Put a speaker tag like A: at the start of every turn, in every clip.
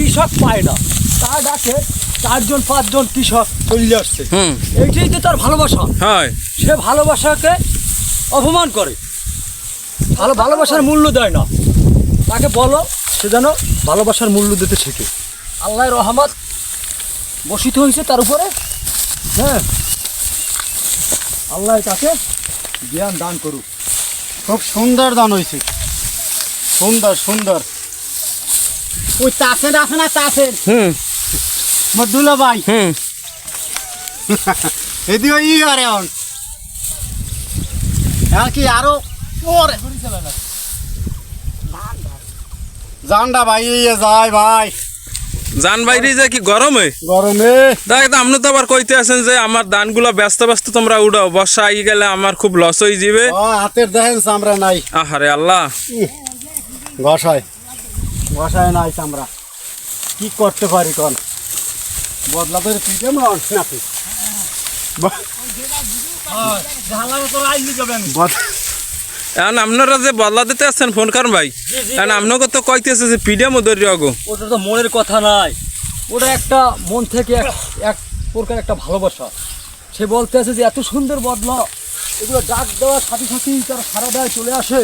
A: কৃষক পায় না। তা ডাকে চারজন পাঁচজন কৃষক চলে আসছে।
B: হুম।
A: এইটাই তো তার ভালোবাসা।
B: হয়।
A: সে ভালোবাসাকে অপমান করে। ভালো ভালোবাসার মূল্য দেয় না। তাকে বলো সে যেন ভালোবাসার মূল্য দিতে শেখে। আল্লাহ রহমত বসিত হয়েছে তার উপরে। হ্যাঁ। আল্লাহ তাকে জ্ঞান দান করুক।
C: খুব সুন্দর দান হয়েছে। সুন্দর সুন্দর। ওই তাসের আছে না
B: হুম।
C: ভাই।
B: হুম।
C: এদিকে ই আরে আর কি আরও ওরে। জানডা ভাই ইয়ে যায় ভাই।
B: জান বাইরে যে কি গরমে?
C: গরমে।
B: দেখ তো আপনি তো আবার কইতে আছেন যে আমার ব্যস্ত ব্যস্ত তোমরা উড়াও বর্ষা আই গেলে আমার খুব লস হয়ে যাবে।
C: হাতের দেখেন নাই।
B: আহারে আল্লাহ।
C: ঘষায় ঘষায় নাই চামড়া কি করতে পারি কন? বদলা করে তুই কেমন নাকি?
B: এখন আপনারা যে বদলা দিতে আসছেন ফোন কারণ ভাই। আপনাকে তো কইতেছে যে অগো
A: ওটা তো মনের কথা নাই। ওটা একটা মন থেকে এক এক প্রকার একটা ভালোবাসা। সে বলতে আছে যে এত সুন্দর বদলা এগুলো ডাক দেওয়ার সাথে সাথেই তারা সারা দেয় চলে আসে।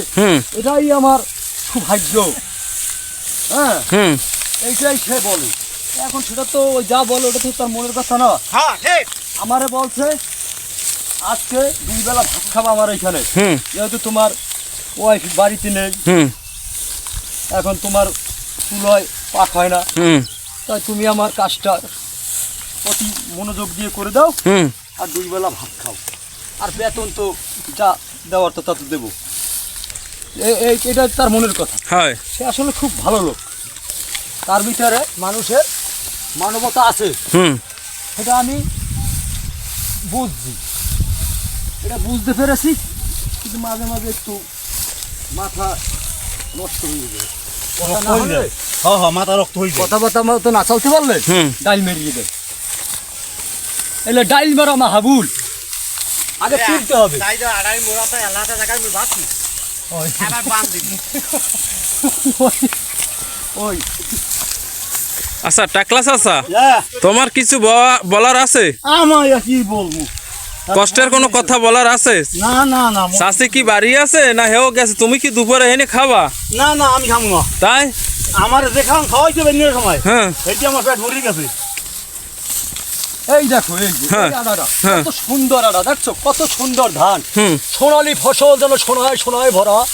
A: এটাই আমার সৌভাগ্য। হ্যাঁ?
B: হুম।
A: এইটাই সে বলে। এখন সেটা তো ওই যা বলে ওটা তো তার মনের কথা না।
C: হ্যাঁ ঠিক।
A: আমারে বলছে আজকে দুই বেলা ভাত খাব আমার এখানে। যেহেতু তোমার ওয়াইফ বাড়িতে নেই। এখন তোমার চুলোয় পাক হয় না। তাই তুমি আমার কাজটা অতি মনোযোগ দিয়ে করে দাও। আর দুই বেলা ভাত খাও। আর বেতন তো যা দেওয়ার তো তা তো দেবো। এটা তার মনের কথা।
B: হয়।
A: সে আসলে খুব ভালো লোক। তার ভিতরে মানুষের মানবতা আছে।
B: হুম।
A: সেটা আমি বুঝছি। এটা বুঝতে পেরেছি কিন্তু মাঝে মাঝে একটু মাথা নষ্ট হয়ে যায়। কথা না হলে
C: হ্যাঁ হ্যাঁ মাথা রক্ত
A: কথাবার্তা তো না চলতে পারলে
B: হুম।
A: ডাইল মেরিয়ে দেয়। এলে ডাইল মেরা মাহাবুল। আগে চিনতে হবে।
C: আড়াই মোড়াতে এলাকা জায়গায় বাঁচি।
A: ওই
C: দিবি
A: ওই-
B: আচ্ছা টাকলাস আচ্ছা।
C: হ্যাঁ
B: তোমার কিছু বলার আছে?
C: আমার কি বলব?
B: কষ্টের কোনো কথা বলার আছে?
C: না না না
B: চাষি কি বাড়ি আছে না হেও গেছে? তুমি কি দুপুরে এনে খাবা?
C: না না আমি খাব না।
B: তাই?
C: আমার দেখান খাওয়াইছে বেরিয়ে সময়।
B: হ্যাঁ।
C: এটি আমার পেট ভরে গেছে।
A: এই দেখো এই যে,
B: হ্যাঁ,
A: এই আদাটা
B: হ্যাঁ।
A: কত সুন্দর আদা দেখছ? কত সুন্দর ধান।
B: হুম।
A: সোনালী ফসল যেন সোনায় সোনায় ভরা।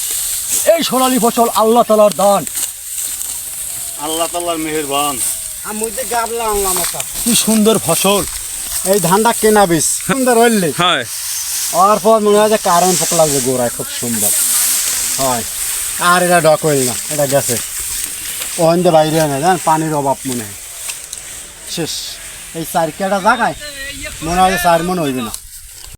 A: এই সোনালী ফসল আল্লাহ তালার দান।
C: আল্লাহ তাল্লাহর মেহেরবান। আমি মধ্যে গাবলা আনলাম
A: কি সুন্দর ফসল।
C: এই ধানটা কেনা বেশ। সুন্দর হইলে।
B: হয়।
C: আর পর মনে হয় যে কারেন্ট পোক লাগছে গোড়ায় খুব সুন্দর। হয়। আর এটা ডক হইল না এটা গেছে। ওখান বাইরে না জান পানির অভাব মনে হয়। শেষ। এই চারিকাটা জায়গায় মনে হয় চার মনে হইবে না।